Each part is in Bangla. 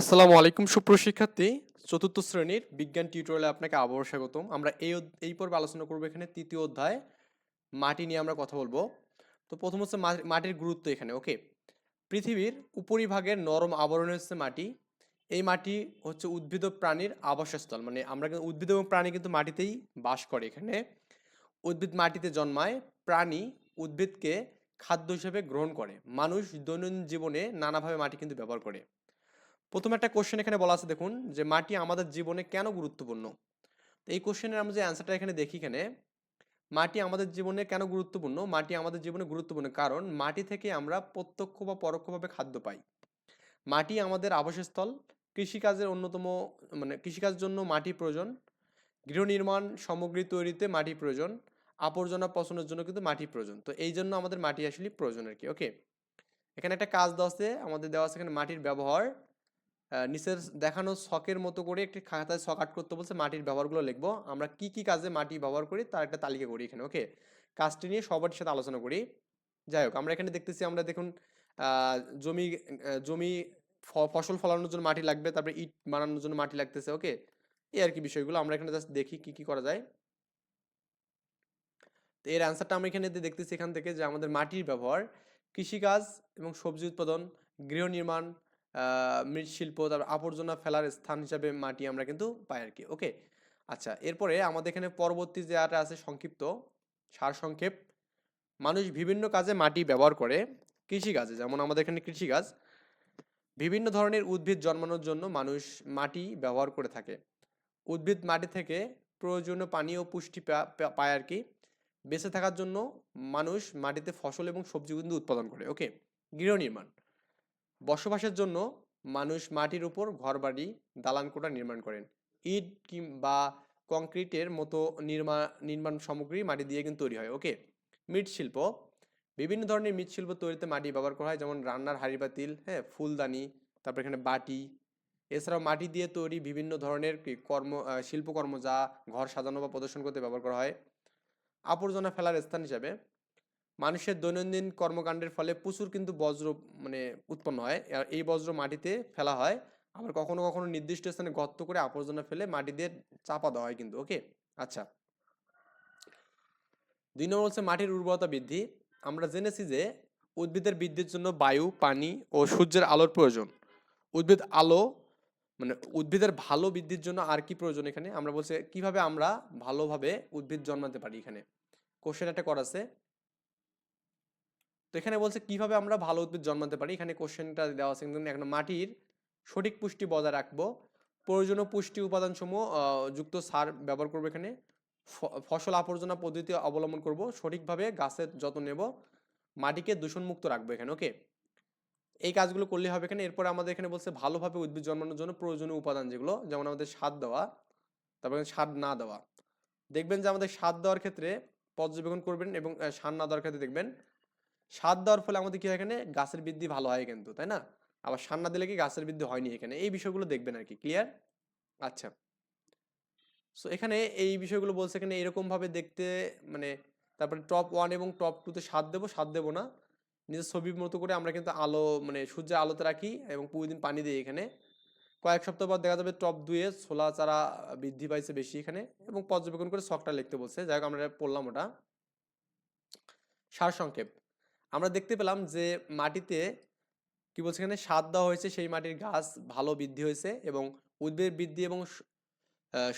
আসসালামু আলাইকুম সুপ্রশিক্ষার্থী চতুর্থ শ্রেণির বিজ্ঞান টিউটোরিয়ালে আপনাকে আবারও স্বাগতম। আমরা এই এই পর্বে আলোচনা করব এখানে তৃতীয় অধ্যায়, মাটি নিয়ে আমরা কথা বলব। তো প্রথম হচ্ছে মাটির গুরুত্ব এখানে, ওকে? পৃথিবীর উপরিভাগের নরম আবরণ হচ্ছে মাটি। এই মাটি হচ্ছে উদ্ভিদ ও প্রাণীর আবাসস্থল। মানে আমরা কিন্তু উদ্ভিদ এবং প্রাণী কিন্তু মাটিতেই বাস করে এখানে। উদ্ভিদ মাটিতে জন্মায়, প্রাণী উদ্ভিদকে খাদ্য হিসেবে গ্রহণ করে। মানুষ দৈনন্দিন জীবনে নানাভাবে মাটি কিন্তু ব্যবহার করে। প্রথম একটা কোশ্চেন এখানে বলা আছে, দেখুন, যে মাটি আমাদের জীবনে কেন গুরুত্বপূর্ণ? তো এই কোশ্চেনের আমরা যে অ্যান্সারটা এখানে দেখি এখানে, মাটি আমাদের জীবনে কেন গুরুত্বপূর্ণ? মাটি আমাদের জীবনে গুরুত্বপূর্ণ কারণ মাটি থেকে আমরা প্রত্যক্ষ বা পরোক্ষভাবে খাদ্য পাই। মাটি আমাদের আবাসস্থল, কৃষিকাজের অন্যতম মানে কৃষিকাজের জন্য মাটি প্রয়োজন গৃহ নির্মাণ সামগ্রী তৈরিতে মাটি প্রয়োজন, আবর্জনা পচনের জন্য কিন্তু মাটি প্রয়োজন। তো এই জন্য আমাদের মাটি আসলে প্রয়োজন আর কি? ওকে এখানে একটা কাজ দেওয়া আছে, আমাদের দেওয়া আছে এখানে মাটির ব্যবহার নিচের দেখানো শখের মতো করে একটি খাতায় ছক আট করতে বলছে, মাটির ব্যবহারগুলো লিখব। আমরা কি কি কাজে মাটি ব্যবহার করি তার একটা তালিকা করি এখানে ওকে কাজটি নিয়ে সবার সাথে আলোচনা করি। যাই হোক, আমরা এখানে দেখতেছি, আমরা দেখুন জমি জমি ফসল ফলানোর জন্য মাটি লাগবে, তারপরে ইট বানানোর জন্য মাটি লাগতেছে ওকে এই আর কি বিষয়গুলো, আমরা এখানে জাস্ট দেখি কি কি করা যায়। তো এর অ্যান্সারটা আমরা এখানে দেখতেছি এখান থেকে যে আমাদের মাটির ব্যবহার, কৃষিকাজ এবং সবজি উৎপাদন, গৃহ নির্মাণ মৃৎশিল্প, তারপর আবর্জনা ফেলার স্থান হিসাবে মাটি আমরা কিন্তু পাই আর কি ওকে আচ্ছা এরপরে আমাদের এখানে পরবর্তী যে আরটা আছে সংক্ষিপ্ত, সার সংক্ষেপ। মানুষ বিভিন্ন কাজে মাটি ব্যবহার করে কৃষিকাজে, যেমন আমাদের এখানে কৃষিকাজ। বিভিন্ন ধরনের উদ্ভিদ জন্মানোর জন্য মানুষ মাটি ব্যবহার করে থাকে। উদ্ভিদ মাটি থেকে প্রয়োজনীয় পানি ও পুষ্টি পায় আর কি। বেঁচে থাকার জন্য মানুষ মাটিতে ফসল এবং সবজি কিন্তু উৎপাদন করে ওকে গৃহ নির্মাণ। বসবাসের জন্য মানুষ মাটির উপর ঘরবাড়ি দালান কোঠা নির্মাণ করেন। ইট কিংবা কংক্রিটের মতো নির্মাণ নির্মাণ সামগ্রী মাটি দিয়ে কিন্তু তৈরি হয়, ওকে? মৃৎশিল্প, বিভিন্ন ধরনের মৃৎশিল্প তৈরিতে মাটি ব্যবহার করা হয়, যেমন রান্নার হাঁড়ি পাতিল হ্যাঁ ফুলদানি, তারপর এখানে বাটি। এছাড়াও মাটি দিয়ে তৈরি বিভিন্ন ধরনের কর্ম শিল্পকর্ম যা ঘর সাজানো বা প্রদর্শন করতে ব্যবহার করা হয়। আবর্জনা ফেলার স্থান হিসাবে মানুষের দৈনন্দিন কর্মকাণ্ডের ফলে প্রচুর কিন্তু বজ্র মানে উৎপন্ন হয়। এই বজ্র মাটিতে ফেলা হয়। আবার কখনো কখনো নির্দিষ্ট স্থানে গর্ত করে আবর্জনা ফেলে মাটি দিয়ে চাপা দেওয়া হয় কিন্তু, ওকে? আচ্ছা। দুই নম্বর হচ্ছে মাটির উর্বরতা বৃদ্ধি। আমরা জেনেছি যে উদ্ভিদের বৃদ্ধির জন্য বায়ু, পানি ও সূর্যের আলোর প্রয়োজন। উদ্ভিদ আলো মানে উদ্ভিদের ভালো বৃদ্ধির জন্য আর কি প্রয়োজন এখানে? আমরা বলছি কীভাবে আমরা ভালোভাবে উদ্ভিদ জন্মাতে পারি এখানে? কোশ্চেন একটা করা আছে। তো এখানে বলছে, কীভাবে আমরা ভালো উদ্ভিদ জন্মাতে পারি? এখানে কোশ্চেনটা দেওয়া আছে, কিন্তু এখন মাটির সঠিক পুষ্টি বজায় রাখব। প্রয়োজনীয় পুষ্টি উপাদানসমূহ যুক্ত সার ব্যবহার করব এখানে। ফসল আবর্জনা পদ্ধতি অবলম্বন করব। সঠিকভাবে গাছের যত্ন নেব। মাটিকে দূষণমুক্ত রাখব এখানে, ওকে? এই কাজগুলো করলে হবে এখানে। এরপরে আমাদের এখানে বলছে, ভালোভাবে উদ্ভিদ জন্মানোর জন্য প্রয়োজনীয় উপাদান যেগুলো, যেমন আমাদের সার দেওয়া, তারপরে সার না দেওয়া। দেখবেন যে আমাদের সার দেওয়ার ক্ষেত্রে পর্যবেক্ষণ করবেন এবং সার না দেওয়ার ক্ষেত্রে দেখবেন সার দেওয়ার ফলে আমাদের কি হয় এখানে? গাছের বৃদ্ধি ভালো হয় কিন্তু, তাই না? আবার সার না দিলে কি গাছের বৃদ্ধি হয়নি এখানে? এই বিষয়গুলো দেখবেন আর কি ক্লিয়ার আচ্ছা। সো এখানে এই বিষয়গুলো বলছে এখানে এরকমভাবে দেখতে মানে তারপরে টপ ওয়ান এবং টপ টুতে সাত দেবো সাত দেবো না। নিজের ছবির মতো করে আমরা কিন্তু আলো মানে সূর্যের আলোতে রাখি এবং প্রতিদিন পানি দিই এখানে। কয়েক সপ্তাহ পর দেখা যাবে টপ দুয়ে ছোলা চারা বৃদ্ধি পাইছে বেশি এখানে এবং পর্যবেক্ষণ করে শখটা লিখতে বলছে। যাই হোক, আমরা পড়লাম ওটা। সার সংক্ষেপ আমরা দেখতে পেলাম যে মাটিতে কি বলছে এখানে? সার দেওয়া হয়েছে, সেই মাটির গাছ ভালো বৃদ্ধি হয়েছে এবং উদ্ভিদের বৃদ্ধি এবং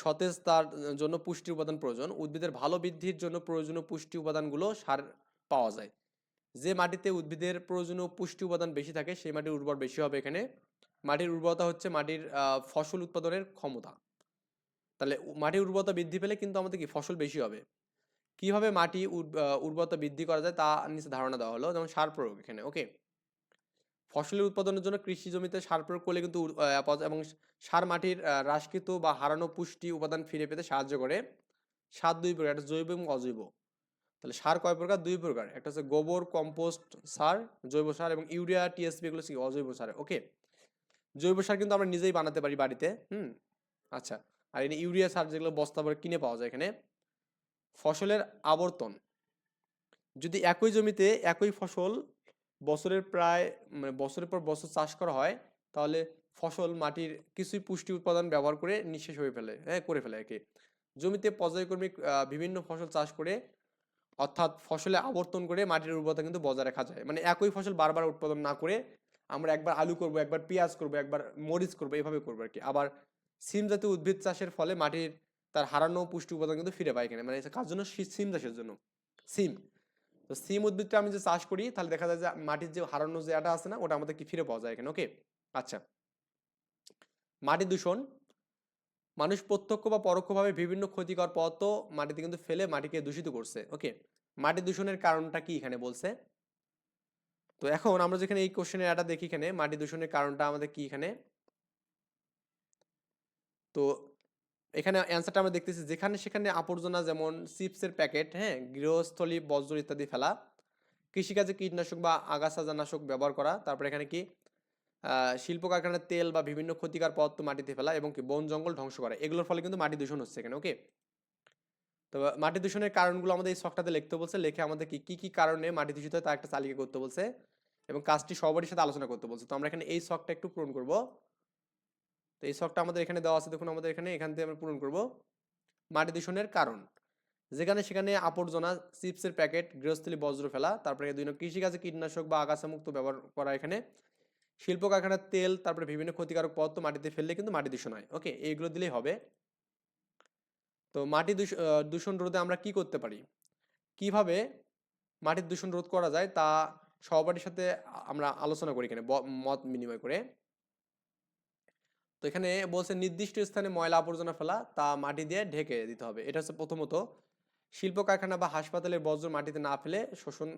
সতেজ তার জন্য পুষ্টি উপাদান প্রয়োজন। উদ্ভিদের ভালো বৃদ্ধির জন্য প্রয়োজনীয় পুষ্টি উপাদানগুলো সার পাওয়া যায়। যে মাটিতে উদ্ভিদের প্রয়োজনীয় পুষ্টি উপাদান বেশি থাকে, সেই মাটির উর্বর বেশি হবে এখানে। মাটির উর্বরতা হচ্ছে মাটির ফসল উৎপাদনের ক্ষমতা। তাহলে মাটির উর্বরতা বৃদ্ধি পেলে কিন্তু আমাদের কি? ফসল বেশি হবে। কীভাবে মাটি উর- উর্বরতা বৃদ্ধি করা যায় তা নিচে ধারণা দেওয়া হলো। যেমন সার প্রয়োগ এখানে, ওকে? ফসলের উৎপাদনের জন্য কৃষি জমিতে সার প্রয়োগ করলে কিন্তু এবং সার মাটির হ্রাসকৃত বা হারানো পুষ্টি উপাদান ফিরে পেতে সাহায্য করে। সার দুই প্রকার, একটা জৈব এবং অজৈব। তাহলে সার কয় প্রকার? দুই প্রকার। একটা হচ্ছে গোবর, কম্পোস্ট সার, জৈব সার এবং ইউরিয়া টিএসপি এগুলো কি? অজৈব সার, ওকে? জৈব সার কিন্তু আমরা নিজেই বানাতে পারি বাড়িতে, হুম? আচ্ছা আর এখানে ইউরিয়া সার যেগুলো বস্তা ভরে কিনে পাওয়া যায় এখানে ফসলের আবর্তন। যদি একই জমিতে একই ফসল বছরের প্রায় মানে বছরের পর বছর চাষ করা হয়, তাহলে ফসল মাটির কিছুই পুষ্টি উৎপাদন ব্যবহার করে নিঃশেষ হয়ে ফেলে হ্যাঁ করে ফেলে একে জমিতে পর্যায়ক্রমিক বিভিন্ন ফসল চাষ করে, অর্থাৎ ফসলে আবর্তন করে মাটির উর্বরতা কিন্তু বজায় রাখা যায়। মানে একই ফসল বারবার উৎপাদন না করে আমরা একবার আলু করব, একবার পেঁয়াজ করব, একবার মরিচ করব, এভাবে করব আর কি আবার সিম জাতীয় উদ্ভিদ চাষের ফলে মাটির তার হারানো পুষ্টি উপাদান কিন্তু ফিরে পায় এখানে। মানে কার জন্য? সিম চাষের জন্য। সিম। তো সিম উদ্ভিদটা আমি যে চাষ করি, তাহলে দেখা যায় যে মাটির যে হারানো যে এটা আছে না, ওটা আমাদের কি ফিরে পাওয়া যায় এখানে। ওকে? আচ্ছা। মাটি দূষণ। মানুষ প্রত্যক্ষ বা পরোক্ষভাবে বিভিন্ন ক্ষতিকর পদার্থ মাটিতে কিন্তু ফেলে মাটিকে দূষিত করছে। ওকে? মাটি দূষণের কারণটা কি এখানে বলছে? তো এখন আমরা যেখানে এই কোশ্চেনের এটা দেখি এখানে মাটি দূষণের কারণটা আমাদের কি এখানে? তো এখানে অ্যান্সারটা আমরা দেখতেছি, যেখানে সেখানে আবর্জনা যেমন চিপসের প্যাকেট হ্যাঁ গৃহস্থলী বজ্র ইত্যাদি ফেলা, কৃষিকাজে কীটনাশক বা আগাছানাশক ব্যবহার করা, তারপরে এখানে কি? শিল্প কারখানার তেল বা বিভিন্ন ক্ষতিকর পদার্থ মাটিতে ফেলা এবং কি বন জঙ্গল ধ্বংস করা, এগুলোর ফলে কিন্তু মাটি দূষণ হচ্ছে এখানে, ওকে? তো মাটি দূষণের কারণগুলো আমাদের এই শখটাতে লিখতে বলছে, লিখে আমাদের কি, কী, কি কারণে মাটি দূষিত হয় তার একটা তালিকা করতে বলছে এবং কাজটি সবারই সাথে আলোচনা করতে বলছে। তো আমরা এখানে এই শখটা একটু পূরণ করব। তো এই শখটা আমাদের এখানে দেওয়া আছে। দেখুন, আমাদের এখানে এখান থেকে আমরা পূরণ করব মাটি দূষণের কারণ। যেখানে সেখানে আবর্জনা, চিপসের প্যাকেট, গৃহস্থলী বজ্র ফেলা, তারপরে দুই নম্বর, কৃষিকাজে কীটনাশক বা আগাছা মুক্ত ব্যবহার করা এখানে। শিল্প কারখানার তেল, তারপরে বিভিন্ন ক্ষতিকারক পদার্থ মাটিতে ফেললে কিন্তু মাটি দূষণ হয়। ওকে, এইগুলো দিলেই হবে। তো মাটি দূষ- দূষণ রোধে আমরা কি করতে পারি? কীভাবে মাটির দূষণ রোধ করা যায় তা সহপাঠীর সাথে আমরা আলোচনা করি এখানে মত বিনিময় করে। তো এখানে বলছে নির্দিষ্ট স্থানে ময়লা আবর্জনা ফেলা, তা মাটি দিয়ে ঢেকে দিতে হবে। এটা হচ্ছে প্রথমত। শিল্প কারখানা বা হাসপাতালের বর্জ্য মাটিতে না ফেলে শোষণ,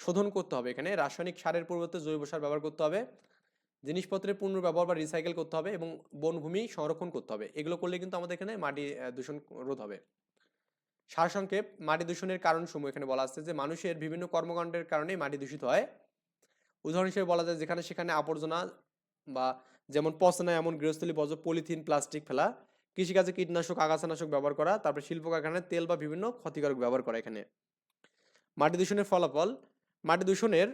শোধন করতে হবে এখানে। রাসায়নিক সারের পরিবর্তে জৈব সার ব্যবহার করতে হবে। জিনিসপত্রের পুনর্ব্যবহার বা রিসাইকেল করতে হবে এবং বনভূমি সংরক্ষণ করতে হবে। এগুলো করলে কিন্তু আমাদের এখানে মাটি দূষণ রোধ হবে। সারসংক্ষেপ মাটি দূষণের কারণ সমূহ এখানে বলা আছে যে, মানুষের বিভিন্ন কর্মকাণ্ডের কারণে মাটি দূষিত হয়। উদাহরণ হিসেবে বলা যায় যেখানে সেখানে আবর্জনা বা যেমন পচনা এমন গৃহস্থলী বর্জ্য, পলিথিন, প্লাস্টিক ফেলা, কৃষিকাজে কীটনাশক, আগাছানাশক ব্যবহার করা, তারপরে শিল্প কারখানায় তেল বা বিভিন্ন ক্ষতিকারক ব্যবহার করা এখানে। মাটি দূষণের ফলাফল, মাটি দূষণের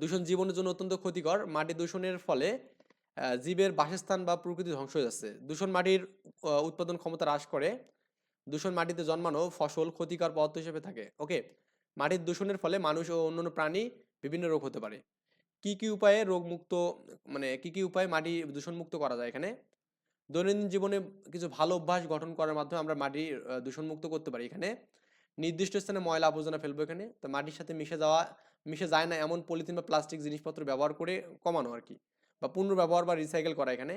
দূষণ জীবনের জন্য অত্যন্ত ক্ষতিকর। মাটি দূষণের ফলে জীবের বাসস্থান বা প্রকৃতি ধ্বংস হয়ে যাচ্ছে। দূষণ মাটির উৎপাদন ক্ষমতা হ্রাস করে। দূষণ মাটিতে জন্মানো ফসল ক্ষতিকর পদার্থ হিসেবে থাকে। ওকে, মাটির দূষণের ফলে মানুষ ও অন্যান্য প্রাণী বিভিন্ন রোগ হতে পারে। কি কি উপায়ে রোগ মুক্ত মানে কি কি উপায়ে মাটি দূষণমুক্ত করা যায় এখানে? দৈনন্দিন জীবনে কিছু ভালো অভ্যাস গঠন করার মাধ্যমে আমরা মাটি দূষণমুক্ত করতে পারি এখানে। নির্দিষ্ট স্থানে ময়লা আবর্জনা ফেলব এখানে। তো মাটির সাথে মিশে যাওয়া, মিশে যায় না এমন পলিথিন বা প্লাস্টিক জিনিসপত্র ব্যবহার করে কমানো আর কি বা পুনর্ব্যবহার বা রিসাইকেল করা এখানে।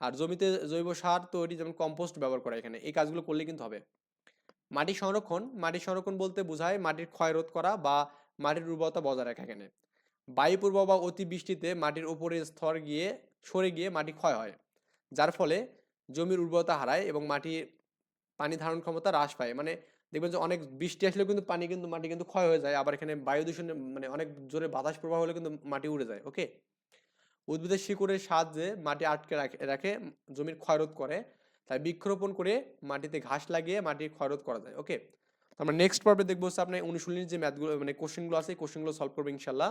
আর জমিতে জৈব সার তৈরি যেমন কম্পোস্ট ব্যবহার করা এখানে। এই কাজগুলো করলে কিন্তু হবে। মাটি সংরক্ষণ মাটি সংরক্ষণ বলতে বোঝায় মাটির ক্ষয় রোধ করা বা মাটির উর্বরতা বজায় রাখা এখানে। বায়ু প্রবাহ বা অতিবৃষ্টিতে মাটির উপরের স্তর গিয়ে, সরে গিয়ে মাটি ক্ষয় হয়, যার ফলে জমির উর্বরতা হারায় এবং মাটি পানি ধারণ ক্ষমতা হ্রাস পায়। মানে দেখবেন যে অনেক বৃষ্টি আসলেও কিন্তু পানি কিন্তু, মাটি কিন্তু ক্ষয় হয়ে যায়। আবার এখানে বায়ু দূষণে মানে অনেক জোরে বাতাস প্রবাহ হলে কিন্তু মাটি উড়ে যায় ওকে উদ্ভিদের শিকড়ের সাহায্যে মাটি আটকে রাখে রাখে, জমির ক্ষয়রোধ করে। তাই বৃক্ষরোপণ করে মাটিতে ঘাস লাগিয়ে মাটির ক্ষয়রোধ করা যায় ওকে আমরা নেক্সট পর্বে দেখব হচ্ছে আপনার অনুশীলনীর যে ম্যাথগুলো মানে কোশ্চেনগুলো আছে কোশ্চেনগুলো সলভ করব ইনশাল্লাহ।